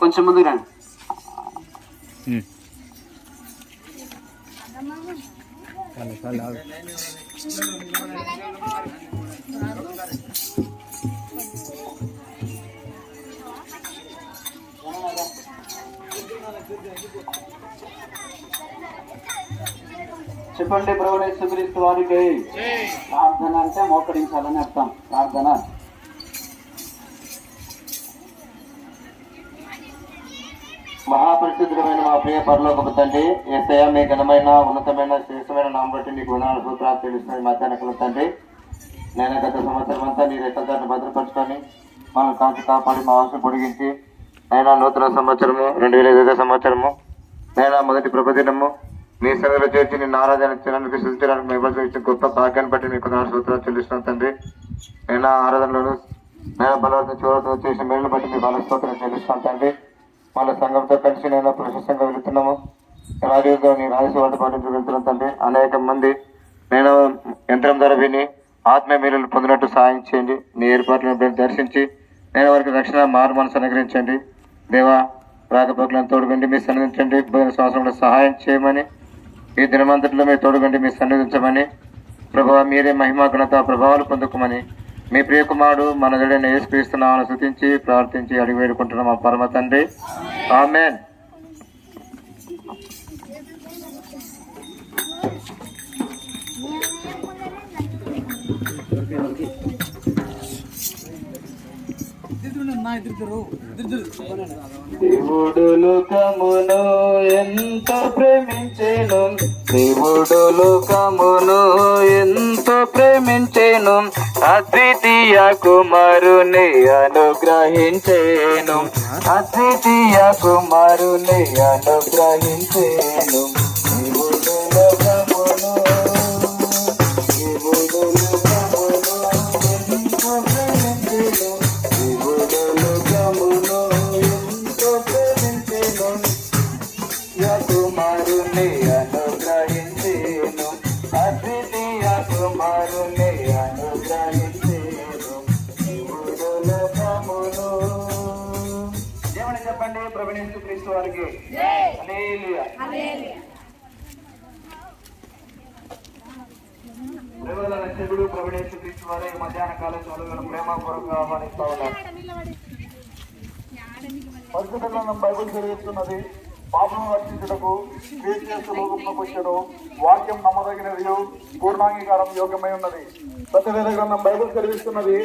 కొంచెం ముందుకు రండి. చెప్పండి ప్రభుత్వ యేసుక్రీస్తు వారికి ప్రార్థన అంటే మోకరించాలని అర్థం. ప్రార్థన. మహాపరిశుద్ధమైన మా ప్రియ పరలోకపు తండ్రి ఏసయ మీ ఘనమైన ఉన్నతమైన శ్రేష్టమైన నామం బట్టి నీకు వందనాలు సూత్రాలు తెలుస్తున్నాయి మధ్యాహ్నం తండ్రి నేను గత సంవత్సరం అంతా నీ రెక్కదాన్ని భద్రపరచుకొని మనం కాచి కాపాడి మా ఆశ పొడిగించి నేను నూతన సంవత్సరము రెండు వేల ఇరవై సంవత్సరము నేను మొదటి ప్రభుదినము మీ సన్నిధిలో చేర్చి నిన్ను ఆరాధన చేయడానికి సృష్టించడానికి మీ ఇచ్చిన గొప్ప భాగ్యాన్ని బట్టి మీకు నా సూత్రాలు చెల్లిస్తున్నాను తండ్రి. నేను ఆరాధనలను నేను బలవంతం చూడటం చేసిన మేలు బట్టి మీ బలస్తోత్రం చెల్లిస్తాను తండ్రి. వాళ్ళ సంఘంతో కలిసి నేను ప్రశస్తంగా వెళుతున్నాము. రాజీవ్గా నీ రాజస్వ పాటించి వెళ్తున్నాను తండ్రి. అనేక మంది నేను యంత్రం ద్వారా విని ఆత్మీయ మీరు పొందినట్టు సహాయం చేయండి. నీ ఏర్పాట్లను దర్శించి నేను వారికి రక్షణ మారు మనసు అనుగ్రహించండి. దేవా రాకపోకలను తోడుగండి మీ సన్నిధించండి. పోయిన సంవత్సరంలో సహాయం చేయమని ఈ దినమంతట్లో మీరు తోడుగండి మీ సన్నిధించమని. ప్రభావ మీరే మహిమా ఘనత ప్రభావాలు పొందుకోమని మీ ప్రియకుమారుడు మన గడిన యేసుక్రీస్తున్నామని శృతించి ప్రార్థించి అడిగి వేడుకుంటున్నాం మా పరమ తండ్రి. ఆమెన్. దేవుడు లోకమును ఎంత ప్రేమించేను? దేవుడు లోకమును ఎంత ప్రేమించేను? అద్వితీయ కుమారుని అనుగ్రహించేను. అద్వితీయ కుమారుని అనుగ్రహించేను. చెప్పండి ప్రవీణేశ్వర క్రీస్తు వారికి. ప్రేమల రక్షకుడు ప్రవీణేశ్వర క్రీస్తు వారి మధ్యాహ్న కాల చదువులను ప్రేమపూర్వకంగా ఆహ్వానిస్తా ఉన్నారు పరిశుద్ధంగా బైబిల్ చదివిస్తున్నది పాపను రక్షించుటకు క్రీస్తు లోకంలోకి వచ్చాడు. వాక్యం నమ్మదగినది పూర్ణాంగీకారం యోగ్యమై ఉన్నది. సత్యవేద గ్రంథం బైబిల్ చదివిస్తున్నది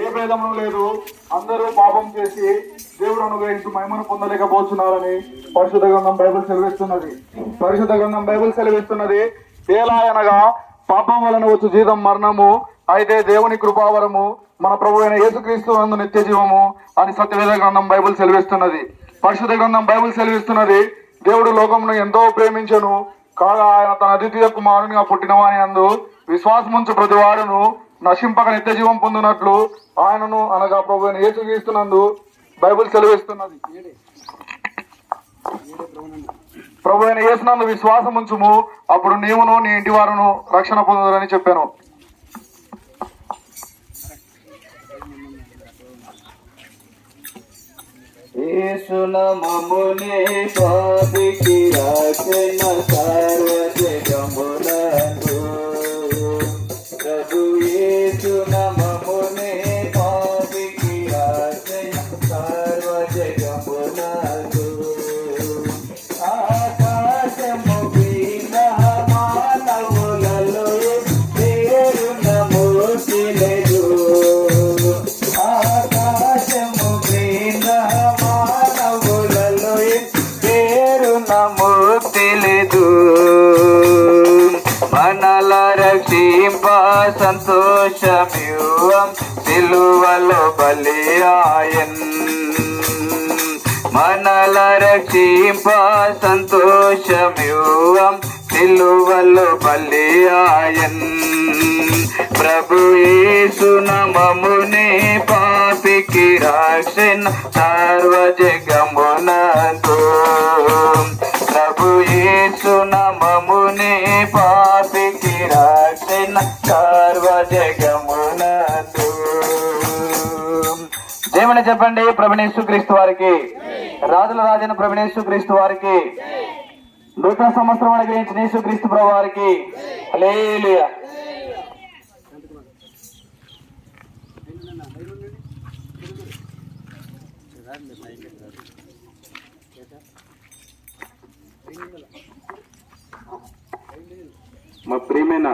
ఏ భేదము లేదు. అందరూ పాపం చేసి దేవుడు అనుగ్రహించి మహిమను పొందలేకపోతున్నారని పరిశుద్ధ గ్రంథం బైబిల్ సెలవిస్తున్నది పరిశుద్ధ గ్రంథం బైబిల్ సెలవిస్తున్నది ఎలా అనగా పాపం వలన వచ్చు జీతం మరణము అయితే దేవుని కృపావరము మన ప్రభు అయిన యేసుక్రీస్తు నందు నిత్య జీవము అని సత్యవేద గ్రంథం బైబిల్ సెలవిస్తున్నది పరిశుద్ధ గ్రంథం బైబిల్ సెలవిస్తున్నది దేవుడు లోకమును ఎంతో ప్రేమించను. కాగా ఆయన తన అద్వితీయ కుమారునిగా పుట్టినవాని అందు విశ్వాసముంచు ప్రతివాడును నశింపక నిత్య జీవం పొందినట్లు ఆయనను అనగా ప్రభు అయిన యేసుక్రీస్తునందు బైబిల్ సెలవిస్తున్నది. ప్రభు అయిన యేసునందు విశ్వాసం ఉంచుము అప్పుడు నీవును నీ ఇంటి వారును రక్షణ పొందుదని చెప్పాను. యేసునమమునే పాపికి రక్షణ సర్వజగమునందు ప్రభు యేసు సంతోషమివ్వం సిలువలో బలియాయన్ మనల రక్షింప సంతోషమివ్వం సిలువలో బలియాయన్ ప్రభు యేసునమమునే పాపికి రక్షణ సర్వజగమునందు రక్షణ చెప్పండి ప్రభునేశ్వ క్రీస్తు వారికి. రాజుల రాజైన ప్రభునేశ్వ క్రీస్తు వారికి. నూతన సంవత్సరం అనుగ్రహించిన యేసు క్రీస్తు ప్రభు వారికి. మా ప్రియమైన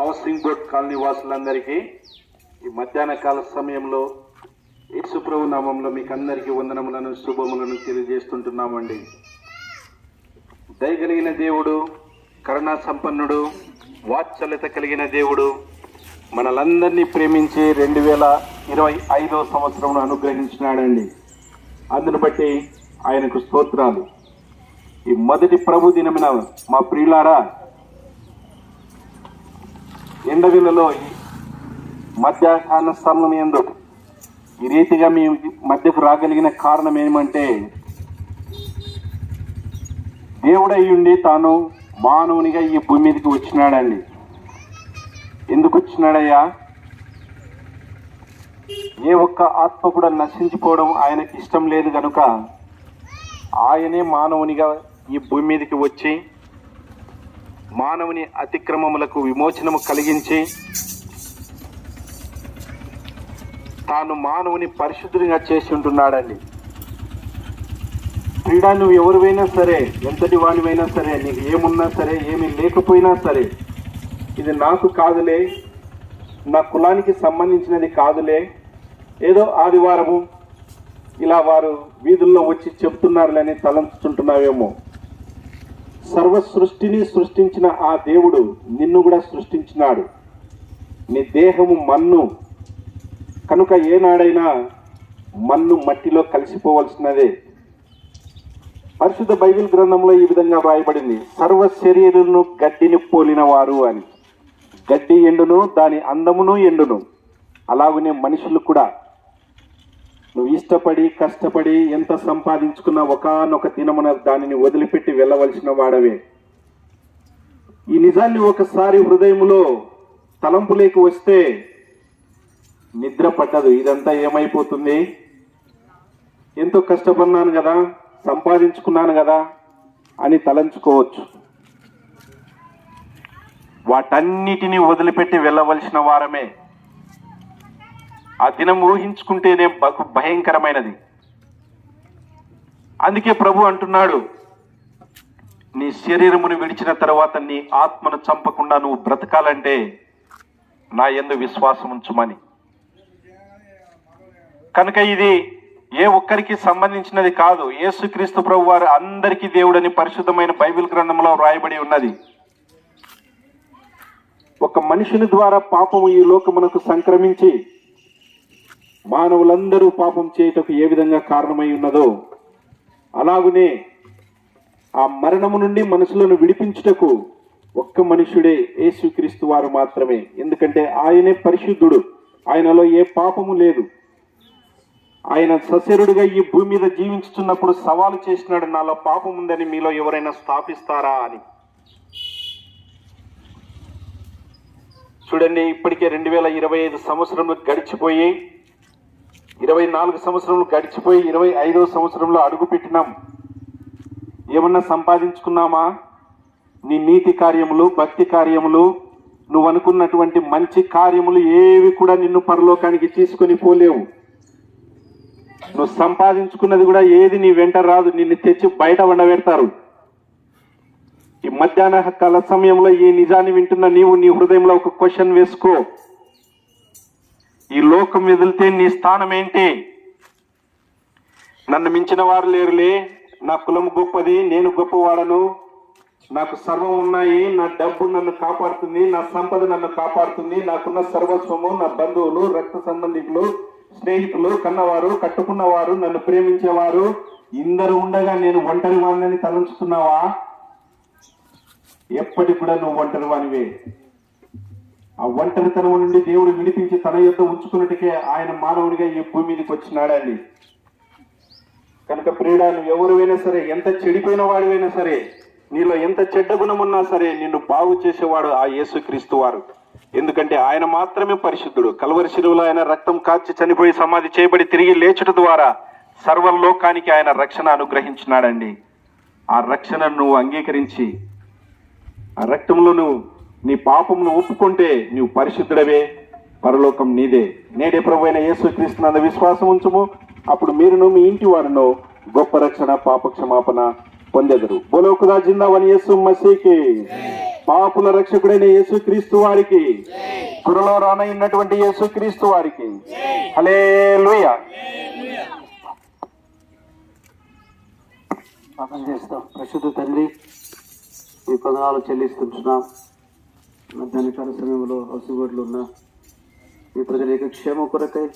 హౌసింగ్ బోర్డ్ కాలనీ వాసులందరికీ ఈ మధ్యాహ్న కాల సమయంలో యేసుప్రభు నామంలో మీకు అందరికీ వందనములను శుభములను తెలియజేస్తుంటున్నామండి. దయగలిగిన దేవుడు కరుణా సంపన్నుడు వాత్సల్యత కలిగిన దేవుడు మనలందరినీ ప్రేమించి రెండు వేల ఇరవై ఐదో సంవత్సరం అనుగ్రహించినాడండి. అందును బట్టి ఆయనకు స్తోత్రాలు. ఈ మొదటి ప్రభు దినమున మా ప్రియులారా ఎండవిలలో ఈ మధ్యాహ్న సమయం ఎందు ఈ రీతిగా మీ మధ్యకు రాగలిగిన కారణం ఏమంటే దేవుడయ్యుండి తాను మానవునిగా ఈ భూమి మీదకి వచ్చినాడండి. ఎందుకు వచ్చినాడయ్యా? ఏ ఒక్క ఆత్మ కూడా నశించిపోవడం ఆయనకి ఇష్టం లేదు కనుక ఆయనే మానవునిగా ఈ భూమి మీదకి వచ్చి మానవుని అతిక్రమములకు విమోచనము కలిగించి తాను మానవుని పరిశుద్ధునిగా చేసి ఉంటున్నాడండి. క్రీడా నువ్వు ఎవరివైనా సరే ఎంతటి వానివైనా సరే నీకు ఏమున్నా సరే ఏమి లేకపోయినా సరే ఇది నాకు కాదులే నా కులానికి సంబంధించినది కాదులే. ఏదో ఆదివారము ఇలా వారు వీధుల్లో వచ్చి చెప్తున్నారులని తలంచుతుంటున్నావేమో. సర్వ సృష్టిని సృష్టించిన ఆ దేవుడు నిన్ను కూడా సృష్టించినాడు. నీ దేహము మన్ను కనుక ఏనాడైనా మన్ను మట్టిలో కలిసిపోవలసినదే. పరిశుద్ధ బైబిల్ గ్రంథంలో ఈ విధంగా వ్రాయబడింది సర్వ శరీరులను గడ్డిని పోలిన వారు అని. గడ్డి ఎండును దాని అందమును ఎండును. అలాగనే మనుషులు కూడా. నువ్వు ఇష్టపడి కష్టపడి ఎంత సంపాదించుకున్నా ఒకనొక దినమున దానిని వదిలిపెట్టి వెళ్ళవలసిన వాడవే. ఈ నిజాన్ని ఒకసారి హృదయంలో తలంపులేకి వస్తే నిద్ర పట్టదు ఇదంతా ఏమైపోతుంది? ఎంతో కష్టపడినాను కదా సంపాదించుకున్నాను కదా అని తలంచుకోవచ్చు. వాటన్నిటినీ వదిలిపెట్టి వెళ్ళవలసిన వారమే. ఆ దినం ఊహించుకుంటేనే బహు భయంకరమైనది. అందుకే ప్రభు అంటున్నాడు నీ శరీరమును విడిచిన తర్వాత నీ ఆత్మను చంపకుండా నువ్వు బ్రతకాలంటే నా ఎందు విశ్వాసం ఉంచుమని కనుక ఇది ఏ ఒక్కరికి సంబంధించినది కాదు. యేసుక్రీస్తు ప్రభు వారు అందరికీ దేవుడని పరిశుద్ధమైన బైబిల్ గ్రంథంలో వ్రాయబడి ఉన్నది. ఒక మనుషుని ద్వారా పాపము ఈ లోకమునకు సంక్రమించి మానవులందరూ పాపం చేయుటకు ఏ విధంగా కారణమై ఉన్నదో అలాగునే ఆ మరణము నుండి మనుషులను విడిపించుటకు ఒక్క మనుషుడే యేసుక్రీస్తు వారు మాత్రమే. ఎందుకంటే ఆయనే పరిశుద్ధుడు. ఆయనలో ఏ పాపము లేదు. ఆయన సశరుడిగా ఈ భూమి మీద జీవించుతున్నప్పుడు సవాలు చేసినాడు నాలో పాపం ఉందని మీలో ఎవరైనా స్థాపిస్తారా అని. చూడండి ఇప్పటికే రెండు వేల ఇరవై ఐదు సంవత్సరంలో గడిచిపోయి ఇరవై నాలుగు సంవత్సరంలో గడిచిపోయి ఇరవై ఐదో సంవత్సరంలో అడుగు పెట్టినాం ఏమన్నా సంపాదించుకున్నామా? నీ నీతి కార్యములు భక్తి కార్యములు నువ్వు అనుకున్నటువంటి మంచి కార్యములు ఏవి కూడా నిన్ను పరలోకానికి తీసుకొని పోలేవు. నువ్వు సంపాదించుకున్నది కూడా ఏది నీ వెంట రాదు. నిన్ను తెచ్చి బయట వండబెడతారు. ఈ మధ్యాహ్న కాల సమయంలో ఈ నిజాన్ని వింటున్న నీవు నీ హృదయంలో ఒక క్వశ్చన్ వేసుకో. ఈ లోకం వెదిలితే నీ స్థానం ఏంటి? నన్ను మించిన వారు లేరులే. నా కులం గొప్పది నేను గొప్పవాడను. నాకు సర్వం ఉన్నాయి నా డబ్బు నన్ను కాపాడుతుంది నా సంపద నన్ను కాపాడుతుంది నాకున్న సర్వస్వము నా బంధువులు రక్త సంబంధికులు స్నేహితులు కన్నవారు కట్టుకున్నవారు నన్ను ప్రేమించేవారు ఇందరు ఉండగా నేను ఒంటరి వాణిని తలంచుతున్నావా? ఎప్పటికి కూడా నువ్వు ఒంటరి వానివే. ఆ ఒంటరితనం నుండి దేవుడు విడిపించి తన యొక్క ఉంచుకున్నట్టుకే ఆయన మానవుడిగా ఈ భూమి మీదకి వచ్చినాడండి కనుక ప్రియుడా నువ్వు ఎవరువైనా సరే ఎంత చెడిపోయిన వాడివైనా సరే నీలో ఎంత చెడ్డ గుణం ఉన్నా సరే నిన్ను బాగు చేసేవాడు ఆ యేసుక్రీస్తు వారు. ఎందుకంటే ఆయన మాత్రమే పరిశుద్ధుడు. కలవరి శిలువలో ఆయన రక్తం కాచి చనిపోయి సమాధి చేయబడి తిరిగి లేచుట ద్వారా సర్వలోకానికి ఆయన రక్షణ అనుగ్రహించినాడండి. ఆ రక్షణను నువ్వు అంగీకరించి ఆ రక్తంలో నువ్వు నీ పాపమును ఒప్పుకుంటే నువ్వు పరిశుద్ధుడవే. పరలోకం నీదే. నేడే ప్రభు అయిన యేసు క్రీస్తునంద విశ్వాసం ఉంచుము. అప్పుడు మీరును మీ ఇంటి వారినో గొప్ప రక్షణ పాప క్షమాపణ పొందెదరు. బోలోకుదా జిందావని యేసు మసీకి పాపుల రక్షకుడైన యేసు క్రీస్తు వారికి. త్వరలో రానయ్యున్నటువంటి యేసు క్రీస్తు వారికి. హలే ప్రార్థన చేస్తాం. ప్రసిద్ధ తండ్రి ఈ పదనాలు చెల్లిస్తుంటున్నాం. మధ్యాహ్నకాల సమయంలో హసుగోడ్లు ఉన్న ఈ ప్రజల యొక్క క్షేమ కొరకై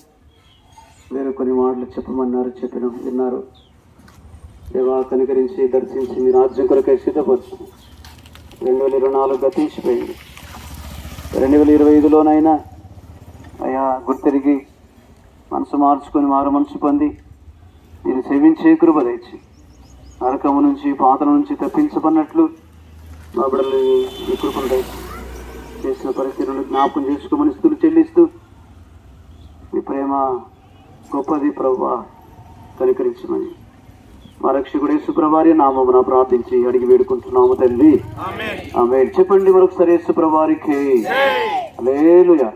మీరు కొన్ని మాటలు చెప్పమన్నారు చెప్పిన విన్నారు. దేవా కనికరించి దర్శించి మీ రాజ్యం కొరకై సిద్ధపరచు రెండు వేల ఇరవై నాలుగు తీసిపోయింది. రెండు వేల ఇరవై ఐదులోనైనా అయ్యా గుర్తెరిగి మనసు మార్చుకొని మారు మనసు పొంది నేను సేవించే కృప తెచ్చి నరకము నుంచి పాతల నుంచి తప్పించబడినట్లు మా బిడ్డలు ఈ కృపను చేసిన పరిస్థితులను జ్ఞాపకం చేసుకోమని స్థులు చెల్లిస్తూ మీ ప్రేమ గొప్పది ప్రభా కనికరించమని మా రక్షకుడు నామమున ప్రార్థించి అడిగి వేడుకుంటున్నాము తండ్రి ఆమె చెప్పండి మరొకసారి యేసుప్రభారికి హల్లెలూయా.